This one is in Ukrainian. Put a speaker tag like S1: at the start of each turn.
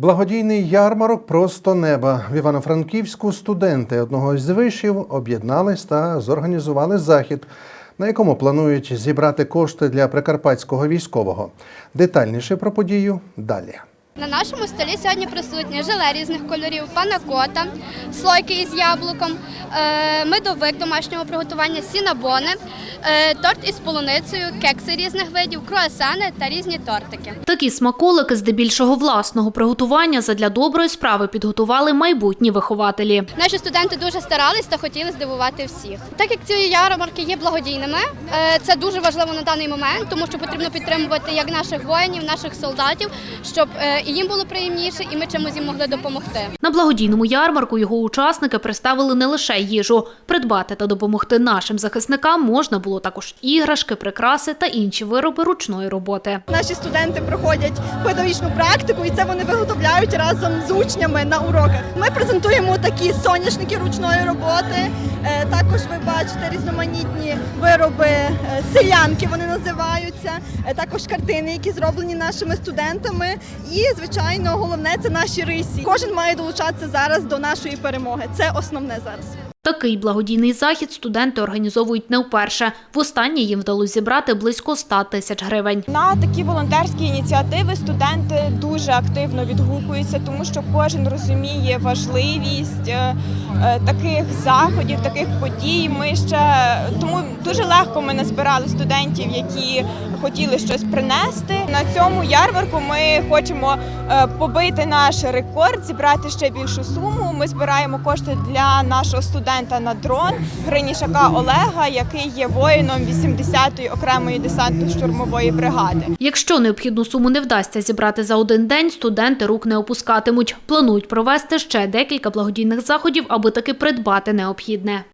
S1: Благодійний ярмарок просто неба в Івано-Франківську студенти одного з вишів об'єднались та зорганізували захід, на якому планують зібрати кошти для прикарпатського військового. Детальніше про подію далі.
S2: На нашому столі сьогодні присутні желе різних кольорів, панакота, слойки із яблуком, е, медовик домашнього приготування, сінабони, торт із полуницею, кекси різних видів, круасани та різні тортики.
S3: Такі смаколики здебільшого власного приготування задля доброї справи підготували майбутні вихователі.
S2: Наші студенти дуже старались та хотіли здивувати всіх. Так як ці ярмарки є благодійними, е, це дуже важливо на даний момент, тому що потрібно підтримувати як наших воїнів, наших солдатів, щоб е, і їм було приємніше, і ми чимось їм могли допомогти.
S3: На благодійному ярмарку його учасники представили не лише їжу. Придбати та допомогти нашим захисникам можна було також іграшки, прикраси та інші вироби ручної роботи.
S4: Наші студенти проходять педагогічну практику, і це вони виготовляють разом з учнями на уроках. Ми презентуємо такі соняшники ручної роботи. Е, Також ви бачите різноманітні вироби, е, селянки вони називаються. Е, Також картини, які зроблені нашими студентами. І звичайно, головне це наші рисі. Кожен має долучатися зараз до нашої перемоги. Це основне зараз.
S3: Такий благодійний захід студенти організовують не вперше. Востаннє їм вдалося зібрати близько 100 тисяч гривень.
S5: На такі волонтерські ініціативи студенти дуже активно відгукуються, тому що кожен розуміє важливість е, е, таких заходів, таких подій. Ми ще тому дуже легко ми назбирали студентів, які хотіли щось принести. На цьому ярмарку ми хочемо е, побити наш рекорд, зібрати ще більшу суму. Ми збираємо кошти для нашого студента на дрон Гринішака Олега, який є воїном 80-ї окремої десантно-штурмової бригади.
S3: Якщо необхідну суму не вдасться зібрати за один день, студенти рук не опускатимуть. Планують провести ще декілька благодійних заходів, аби таки придбати необхідне.